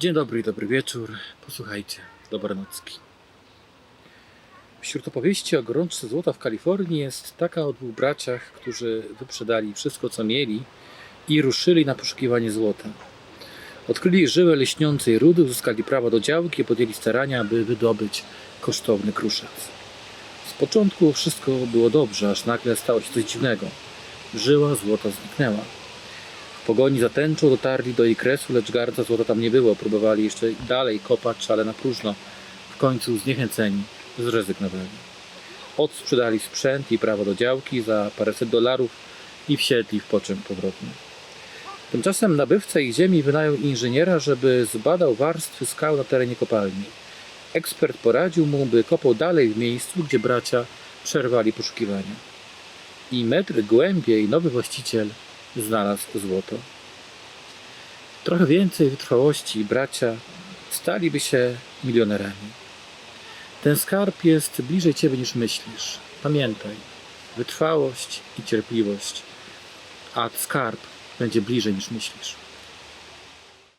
Dzień dobry dobry wieczór. Posłuchajcie, dobranocki. Wśród opowieści o gorączce złota w Kalifornii jest taka o dwóch braciach, którzy wyprzedali wszystko, co mieli i ruszyli na poszukiwanie złota. Odkryli żyłę leśniącej rudy, uzyskali prawo do działki i podjęli starania, aby wydobyć kosztowny kruszec. Z początku wszystko było dobrze, aż nagle stało się coś dziwnego. Żyła złota zniknęła. Pogoni za tęczą dotarli do jej kresu, lecz garnca złota tam nie było. Próbowali jeszcze dalej kopać, ale na próżno. W końcu zniechęceni zrezygnowali. Odsprzedali sprzęt i prawo do działki za paręset dolarów i wsiedli w poczęp powrotny. Tymczasem nabywca ich ziemi wynajął inżyniera, żeby zbadał warstwy skał na terenie kopalni. Ekspert poradził mu, by kopał dalej w miejscu, gdzie bracia przerwali poszukiwania. I metr głębiej nowy właściciel znalazł złoto. Trochę więcej wytrwałości i bracia staliby się milionerami. Ten skarb jest bliżej ciebie niż myślisz. Pamiętaj, wytrwałość i cierpliwość, a skarb będzie bliżej niż myślisz.